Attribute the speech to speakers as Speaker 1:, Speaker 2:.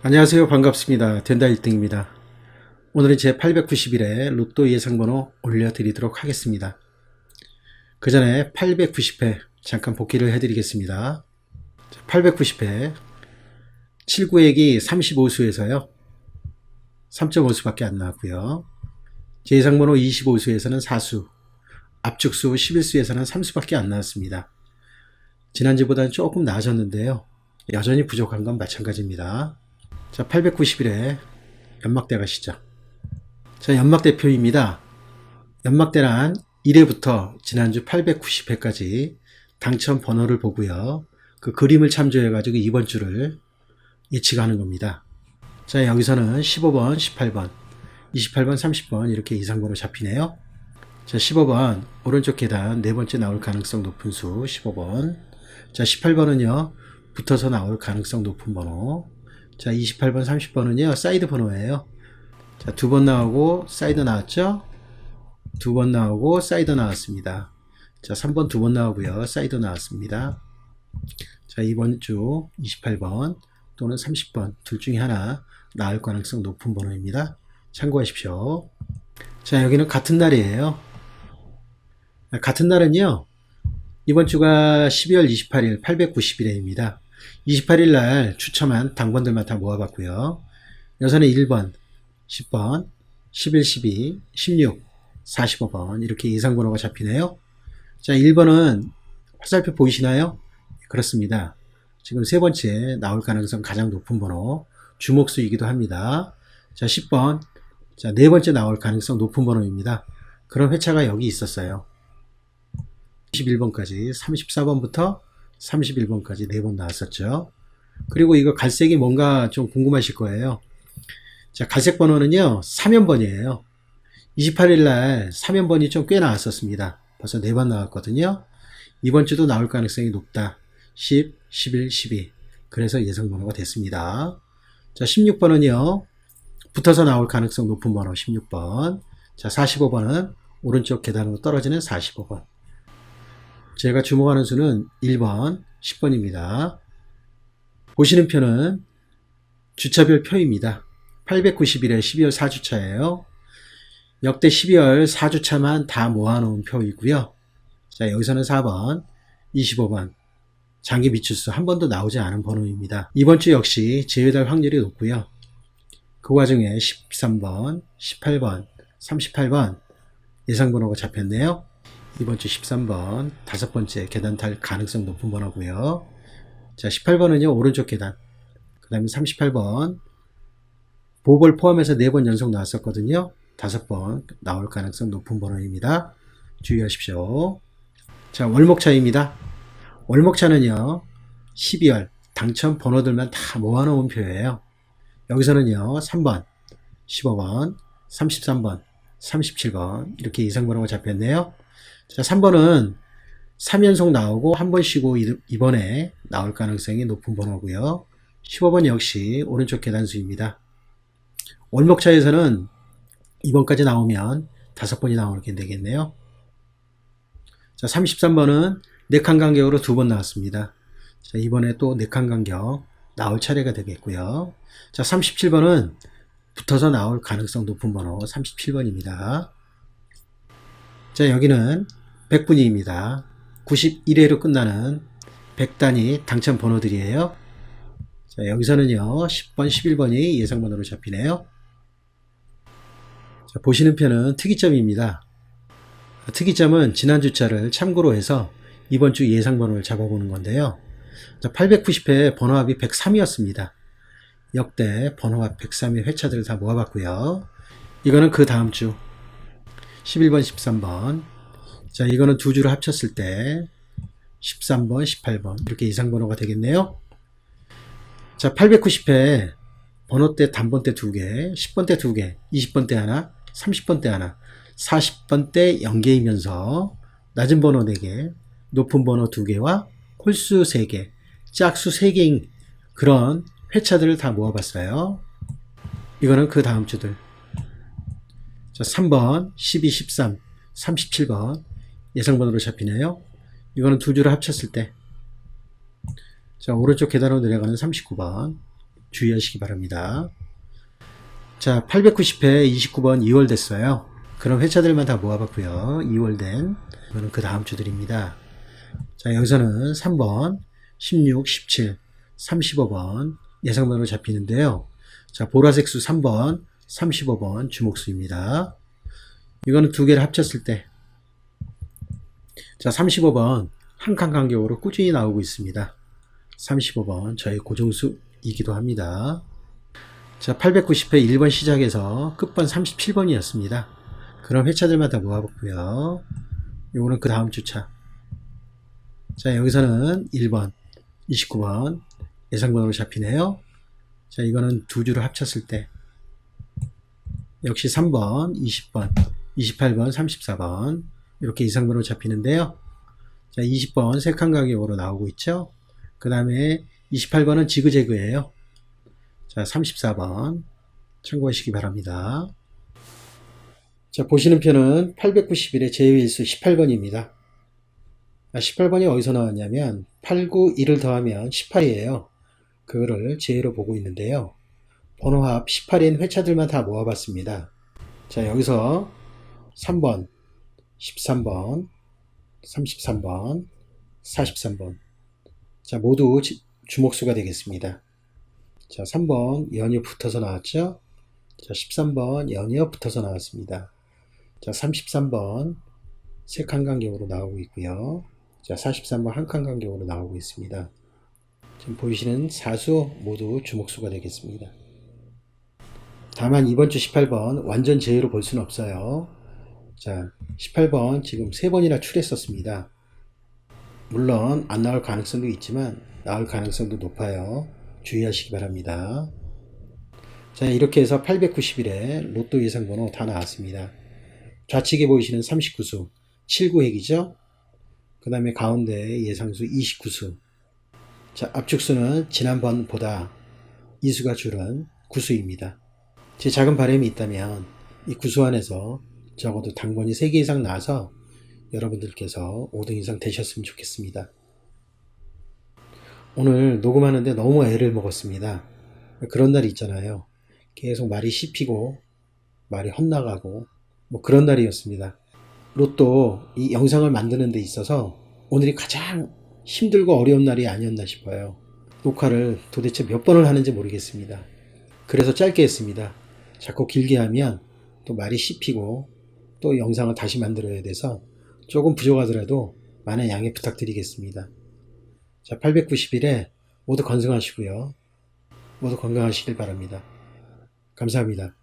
Speaker 1: 안녕하세요. 반갑습니다. 된다 1등입니다. 오늘은 제 890일에 로또 예상번호 올려드리도록 하겠습니다. 그 전에 890회 잠깐 복귀를 해드리겠습니다. 890회 7구액이 35수에서요. 3.5수밖에 안 나왔고요. 제 예상번호 25수에서는 4수, 압축수 11수에서는 3수밖에 안 나왔습니다. 지난주보다는 조금 나아졌는데요. 여전히 부족한 건 마찬가지입니다. 자, 890일에 연막대 가시죠. 자, 연막대표입니다. 연막대란 1회부터 지난주 890회까지 당첨 번호를 보고요. 그 그림을 참조해가지고 이번 주를 예측하는 겁니다. 자, 여기서는 15번, 18번, 28번, 30번 이렇게 이상번호 잡히네요. 자, 15번 오른쪽 계단 네 번째 나올 가능성 높은 수 15번. 자, 18번은요. 붙어서 나올 가능성 높은 번호. 자, 28번, 30번은요, 사이드 번호예요. 자, 두 번 나오고, 사이드 나왔죠? 두 번 나오고, 사이드 나왔습니다. 자, 3번 두 번 나오고요, 사이드 나왔습니다. 자, 이번 주 28번 또는 30번 둘 중에 하나 나올 가능성 높은 번호입니다. 참고하십시오. 자, 여기는 같은 날이에요. 같은 날은요, 이번 주가 12월 28일 890일입니다. 28일 날 추첨한 당번들만 다 모아봤고요. 여기서는 1번, 10번, 11, 12, 16, 45번 이렇게 예상 번호가 잡히네요. 자, 1번은 화살표 보이시나요? 그렇습니다. 지금 세 번째 나올 가능성 가장 높은 번호 주목수이기도 합니다. 자, 10번. 자, 네 번째 나올 가능성 높은 번호입니다. 그런 회차가 여기 있었어요. 21번까지 34번부터 31번까지 네 번 나왔었죠. 그리고 이거 갈색이 뭔가 좀 궁금하실 거예요. 자, 갈색 번호는요, 3연번이에요. 28일 날 3연번이 좀 꽤 나왔었습니다. 벌써 네 번 나왔거든요. 이번 주도 나올 가능성이 높다. 10, 11, 12. 그래서 예상 번호가 됐습니다. 자, 16번은요, 붙어서 나올 가능성 높은 번호 16번. 자, 45번은 오른쪽 계단으로 떨어지는 45번. 제가 주목하는 수는 1번, 10번입니다. 보시는 표는 주차별 표입니다. 890일에 12월 4주차예요. 역대 12월 4주차만 다 모아놓은 표이고요. 자, 여기서는 4번, 25번, 장기 미추수 한 번도 나오지 않은 번호입니다. 이번 주 역시 제외될 확률이 높고요. 그 와중에 13번, 18번, 38번 예상 번호가 잡혔네요. 이번 주 13번 다섯 번째 계단 탈 가능성 높은 번호고요. 자, 18번은요, 오른쪽 계단. 그 다음에 38번. 보벌 포함해서 4번 연속 나왔었거든요. 다섯 번 나올 가능성 높은 번호입니다. 주의하십시오. 자, 월목차입니다. 월목차는요, 12월 당첨 번호들만 다 모아놓은 표예요. 여기서는요, 3번, 15번, 33번, 37번, 이렇게 이상 번호가 잡혔네요. 자, 3번은 3연속 나오고 한 번 쉬고 이- 이번에 나올 가능성이 높은 번호고요. 15번 역시 오른쪽 계단수입니다. 월목차에서는 이번까지 나오면 다섯 번이 나오게 되겠네요. 자, 33번은 4칸 간격으로 두 번 나왔습니다. 자, 이번에 또 4칸 간격 나올 차례가 되겠고요. 자, 37번은 붙어서 나올 가능성 높은 번호 37번입니다. 자, 여기는 100분위입니다. 91회로 끝나는 100단위 당첨 번호들이에요. 자, 여기서는요, 10번, 11번이 예상번호로 잡히네요. 자, 보시는 편은 특이점입니다. 특이점은 지난 주 차를 참고로 해서 이번 주 예상번호를 잡아보는 건데요. 자, 890회 번호합이 103이었습니다. 역대 번호합 103의 회차들을 다 모아봤고요. 이거는 그 다음 주 11번, 13번. 자, 이거는 두 주를 합쳤을 때 13번, 18번 이렇게 이상 번호가 되겠네요. 자, 890회 번호대 단번대 두 개, 10번대 두 개, 20번대 하나, 30번대 하나, 40번대 0개이면서 낮은 번호 4개, 높은 번호 2개와 홀수 3개, 짝수 3개인 그런 회차들을 다 모아봤어요. 이거는 그 다음 주들. 자, 3번, 12, 13, 37번 예상번호로 잡히네요. 이거는 두 줄을 합쳤을 때. 자, 오른쪽 계단으로 내려가는 39번. 주의하시기 바랍니다. 자, 890회 29번 2월 됐어요. 그럼 회차들만 다 모아봤고요. 2월 된 이거는 그 다음 주들입니다. 자, 여기서는 3번, 16, 17, 35번 예상번호로 잡히는데요. 자, 보라색 수 3번, 35번 주목수입니다. 이거는 두 개를 합쳤을 때 자, 35번 한 칸 간격으로 꾸준히 나오고 있습니다. 35번 저희 고정수이기도 합니다. 자, 890회 1번 시작해서 끝번 37번이었습니다. 그럼 회차들마다 모아봤고요. 요거는 그 다음 주차. 자, 여기서는 1번, 29번 예상번호로 잡히네요. 자, 이거는 두 주를 합쳤을 때 역시 3번, 20번, 28번, 34번 이렇게 이상번호로 잡히는데요. 자, 20번 세칸 가격으로 나오고 있죠. 그 다음에 28번은 지그재그예요. 자, 34번 참고하시기 바랍니다. 자, 보시는 편은 891의 제외일수 18번입니다. 18번이 어디서 나왔냐면 8, 9, 1을 더하면 18이에요. 그거를 제외로 보고 있는데요. 번호합 18인 회차들만 다 모아봤습니다. 자, 여기서 3번, 13번, 33번, 43번. 자, 모두 지- 주목수가 되겠습니다. 자, 3번 연이 붙어서 나왔죠? 자, 13번 연이어 붙어서 나왔습니다. 자, 33번 세 칸 간격으로 나오고 있고요. 자, 43번 한 칸 간격으로 나오고 있습니다. 지금 보이시는 사수 모두 주목수가 되겠습니다. 다만 이번 주 18번 완전 제외로 볼 수는 없어요. 자, 18번 지금 세 번이나 출했었습니다. 물론 안 나올 가능성도 있지만 나올 가능성도 높아요. 주의하시기 바랍니다. 자, 이렇게 해서 891에 로또 예상 번호 다 나왔습니다. 좌측에 보이시는 39수 79핵이죠. 그 다음에 가운데 예상수 29수. 자, 압축수는 지난번보다 이수가 줄은 9수입니다. 제 작은 바람이 있다면 이 구수 안에서 적어도 당번이 3개 이상 나와서 여러분들께서 5등 이상 되셨으면 좋겠습니다. 오늘 녹음하는데 너무 애를 먹었습니다. 그런 날이 있잖아요. 계속 말이 씹히고 말이 헛나가고 뭐 그런 날이었습니다. 로또 이 영상을 만드는 데 있어서 오늘이 가장 힘들고 어려운 날이 아니었나 싶어요. 녹화를 도대체 몇 번을 하는지 모르겠습니다. 그래서 짧게 했습니다. 자꾸 길게 하면 또 말이 씹히고 또 영상을 다시 만들어야 돼서 조금 부족하더라도 많은 양해 부탁드리겠습니다. 자, 891에 모두 건승하시고요. 모두 건강하시길 바랍니다. 감사합니다.